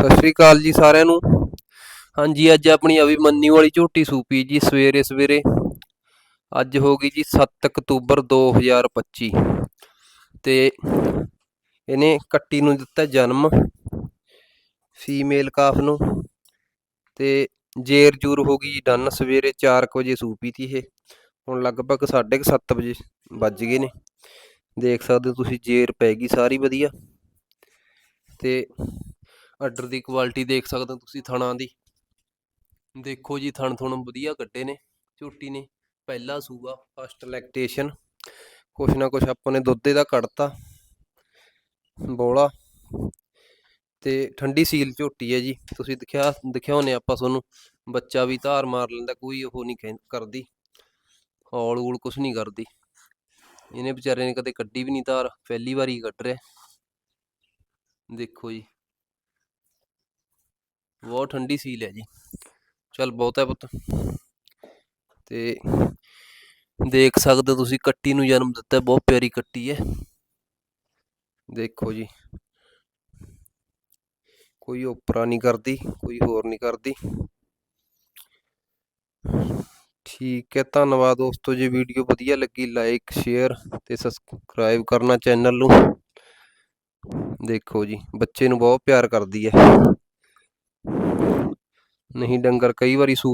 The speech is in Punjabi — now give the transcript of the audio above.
ਸਤਿ ਸ਼੍ਰੀ ਅਕਾਲ ਜੀ ਸਾਰਿਆਂ ਨੂੰ। ਹਾਂਜੀ, ਅੱਜ ਆਪਣੀ ਅਵੀ ਵਾਲੀ ਝੋਟੀ ਸੂਪੀ ਜੀ, ਸਵੇਰੇ ਸਵੇਰੇ। ਅੱਜ ਹੋ ਗਈ ਜੀ 7 ਅਕਤੂਬਰ 2025 ਤੇ ਇਹਨੇ ਕੱਟੀ ਨੂੰ ਦਿੱਤਾ ਜਨਮ, ਫੀਮੇਲ ਕਾਫ ਨੂੰ। ਤੇ ਜੇਰ ਜੂਰ ਹੋ ਗਈ ਜੀ ਡਨ, ਸਵੇਰੇ 4 ਵਜੇ ਸੂਪੀ ਤੀ ਇਹ। ਹੁਣ ਲਗਭਗ 7:30 ਵਜੇ ਵੱਜ ਗਏ ਨੇ। ਦੇਖ ਸਕਦੇ ਹੋ ਤੁਸੀਂ, ਜੇਰ ਪੈ ਗਈ ਸਾਰੀ ਵਧੀਆ। ਤੇ ਆਰਡਰ ਦੀ ਕੁਆਲਿਟੀ ਦੇਖ ਸਕਦੇ ਹੋ ਤੁਸੀਂ ਥਣਾਂ ਦੀ। ਦੇਖੋ ਜੀ, ਥਣ ਥੁਣ ਵਧੀਆ ਕੱਟੇ ਨੇ, ਝੋਟੀ ਨੇ, ਪਹਿਲਾ ਸੂਆ ਫਸਟ ਲੈਕਟੇਸ਼ਨ ਕੁਛ ਨਾ ਕੁਛ ਆਪਾਂ ਨੇ ਦੁੱਧ ਦਾ ਕੱਢਤਾ, ਬੋਲਾ। ਤੇ ਠੰਡੀ ਸੀਲ ਝੋਟੀ ਹੈ ਜੀ, ਤੁਸੀਂ ਦਿਖਿਆ ਦਿਖਾਉਨੇ ਆਪਾਂ ਤੁਹਾਨੂੰ, ਬੱਚਾ ਵੀ ਧਾਰ ਮਾਰ ਲੈਂਦਾ, ਕੋਈ ਉਹ ਨਹੀਂ ਕਹਿੰ- ਕਰਦੀ। ਹੌਲ ਊਲ ਕੁਛ ਨਹੀਂ ਕਰਦੀ। ਇਹਨੇ ਵਿਚਾਰੇ ਨੇ ਕਦੇ ਕੱਢੀ ਵੀ ਨਹੀਂ ਧਾਰ, ਪਹਿਲੀ ਵਾਰੀ ਕੱਢ ਰਿਹਾ। ਦੇਖੋ ਜੀ। ਬਹੁਤ ਠੰਡੀ ਸੀਲ ਹੈ ਜੀ। ਚਲ ਬਹੁਤ ਹੈ ਪੁੱਤ। ਤੇ ਦੇਖ ਸਕਦੇ ਹੋ ਤੁਸੀਂ ਕੱਟੀ ਨੂੰ ਜਨਮ ਦਿੱਤਾ, ਬਹੁਤ ਪਿਆਰੀ ਕੱਟੀ ਹੈ। ਦੇਖੋ ਜੀ। ਕੋਈ ਉਪਰਾ ਨਹੀਂ ਕਰਦੀ, ਕੋਈ ਹੋਰ ਨਹੀਂ ਕਰਦੀ। ਠੀਕ ਹੈ, ਧੰਨਵਾਦ ਦੋਸਤੋ। ਜੇ ਵੀਡੀਓ ਵਧੀਆ ਲੱਗੀ ਲਾਈਕ ਸ਼ੇਅਰ ਤੇ ਸਬਸਕ੍ਰਾਈਬ ਕਰਨਾ ਚੈਨਲ ਨੂੰ। ਦੇਖੋ ਜੀ, ਬੱਚੇ ਨੂੰ ਬਹੁਤ ਪਿਆਰ ਕਰਦੀ ਹੈ। ਨਹੀਂ ਡੰਗਰ ਕਈ ਵਾਰੀ ਸੂਪ